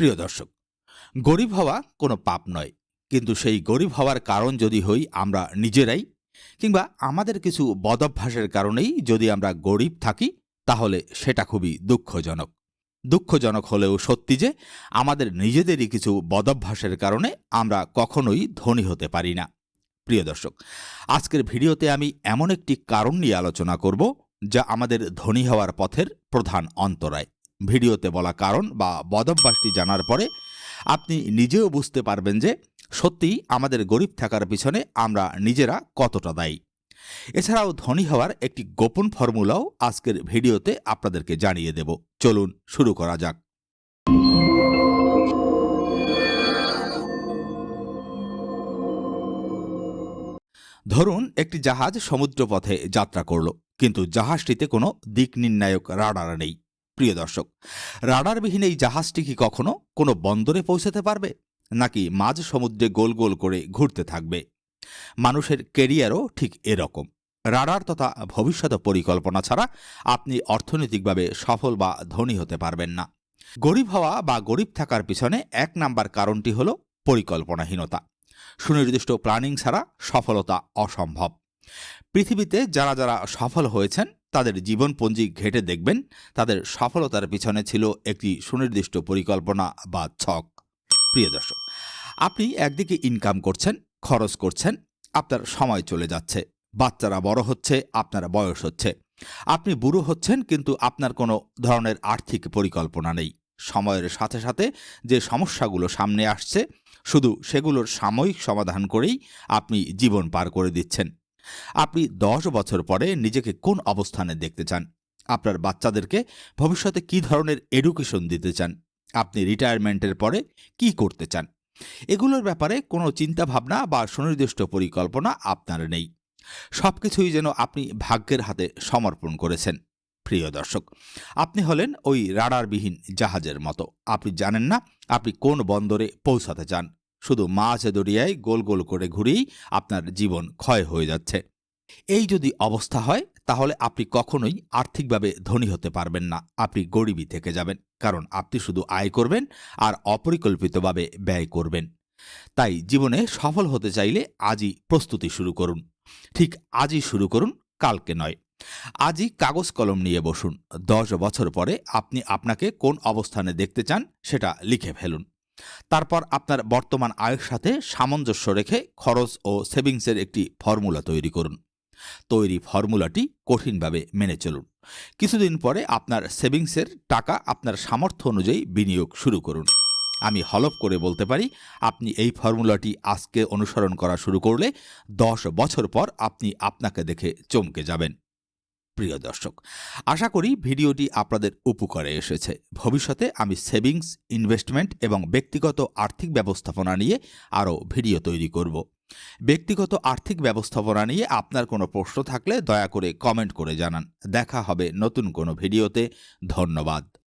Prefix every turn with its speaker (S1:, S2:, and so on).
S1: প্রিয় দর্শক, গরিব হওয়া কোনো পাপ নয়। কিন্তু সেই গরিব হওয়ার কারণ যদি হই আমরা নিজেরাই, কিংবা আমাদের কিছু বদভ্যাসের কারণেই যদি আমরা গরিব থাকি, তাহলে সেটা খুবই দুঃখজনক। দুঃখজনক হলেও সত্যি যে, আমাদের নিজেদেরই কিছু বদভ্যাসের কারণে আমরা কখনোই ধনী হতে পারি না। প্রিয় দর্শক, আজকের ভিডিওতে আমি এমন একটি কারণ নিয়ে আলোচনা করব, যা আমাদের ধনী হওয়ার পথের প্রধান অন্তরায়। ভিডিওতে বলা কারণ বা বদভ্যাসটি জানার পরে আপনি নিজেও বুঝতে পারবেন যে সত্যিই আমাদের গরিব থাকার পিছনে আমরা নিজেরা কতটা দায়ী। এছাড়াও ধনী হওয়ার একটি গোপন ফর্মুলাও আজকের ভিডিওতে আপনাদেরকে জানিয়ে দেব। চলুন শুরু করা যাক। ধরুন একটি জাহাজ সমুদ্রপথে যাত্রা করল, কিন্তু জাহাজটিতে কোনো দিক নির্ণায়ক রাডার নেই। প্রিয় দর্শক, রাডারবিহীন এই জাহাজটি কি কখনো কোনো বন্দরে পৌঁছাতে পারবে, নাকি মাঝ সমুদ্রে গোল গোল করে ঘুরতে থাকবে? মানুষের কেরিয়ারও ঠিক এরকম। রাডার তথা ভবিষ্যৎ পরিকল্পনা ছাড়া আপনি অর্থনৈতিকভাবে সফল বা ধনী হতে পারবেন না। গরিব হওয়া বা গরিব থাকার পিছনে এক নাম্বার কারণটি হল পরিকল্পনাহীনতা। সুনির্দিষ্ট প্ল্যানিং ছাড়া সফলতা অসম্ভব। পৃথিবীতে যারা যারা সফল হয়েছেন, তাদের জীবনপঞ্জি ঘেটে দেখবেন। তাদের সফলতার পিছনে ছিল একটি সুনির্দিষ্ট পরিকল্পনা বা ছক। প্রিয় দর্শক, আপনি একদিকে ইনকাম করছেন, খরচ করছেন, আপনার সময় চলে যাচ্ছে, বাচ্চারা বড় হচ্ছে, আপনার বয়স হচ্ছে। আপনি বুড়ো হচ্ছেন, কিন্তু আপনার কোনো ধরনের আর্থিক পরিকল্পনা নেই। সময়ের সাথে সাথে যে সমস্যাগুলো সামনে আসছে, শুধু সেগুলোর সাময়িক সমাধান করেই আপনি জীবন পার করে দিচ্ছেন। আপনি দশ বছর পরে নিজেকে কোন অবস্থানে দেখতে চান? আপনার বাচ্চাদেরকে ভবিষ্যতে কি ধরনের এডুকেশন দিতে চান? আপনি রিটায়ারমেন্টের পরে কি করতে চান? এগুলোর ব্যাপারে কোনো চিন্তাভাবনা বা সুনির্দিষ্ট পরিকল্পনা আপনার নেই। সব কিছুই যেন আপনি ভাগ্যের হাতে সমর্পণ করেছেন। প্রিয় দর্শক, আপনি হলেন ওই রাডারবিহীন জাহাজের মতো। আপনি জানেন না আপনি কোন বন্দরে পৌঁছাতে চান। শুধু মাছ দরিয়ায় গোল গোল করে ঘুরেই আপনার জীবন ক্ষয় হয়ে যাচ্ছে। এই যদি অবস্থা হয়, তাহলে আপনি কখনোই আর্থিকভাবে ধনী হতে পারবেন না। আপনি গরিবই থেকে যাবেন, কারণ আপনি শুধু আয় করবেন আর অপরিকল্পিতভাবে ব্যয় করবেন। তাই জীবনে সফল হতে চাইলে আজই প্রস্তুতি শুরু করুন। ঠিক আজই শুরু করুন, কালকে নয়। আজই কাগজ কলম নিয়ে বসুন। দশ বছর পরে আপনি আপনাকে কোন অবস্থানে দেখতে চান, সেটা লিখে ফেলুন। তারপর আপনার বর্তমান আয়ের সাথে সামঞ্জস্য রেখে খরচ ও সেভিংসের একটি ফর্মুলা তৈরি করুন। তৈরি ফর্মুলাটি কঠিনভাবে মেনে চলুন। কিছুদিন পরে আপনার সেভিংসের টাকা আপনার সামর্থ্য অনুযায়ী বিনিয়োগ শুরু করুন। আমি হলফ করে বলতে পারি, আপনি এই ফর্মুলাটি আজকে অনুসরণ করা শুরু করলে দশ বছর পর আপনি আপনাকে দেখে চমকে যাবেন। প্রিয় দর্শক, আশা করি ভিডিওটি আপনাদের উপকারে এসেছে। ভবিষ্যতে আমি সেভিংস, ইনভেস্টমেন্ট এবং ব্যক্তিগত আর্থিক ব্যবস্থাপনা নিয়ে আরও ভিডিও তৈরি করব। ব্যক্তিগত আর্থিক ব্যবস্থাপনা নিয়ে আপনার কোনো প্রশ্ন থাকলে দয়া করে কমেন্ট করে জানান। দেখা হবে নতুন কোনো ভিডিওতে। ধন্যবাদ।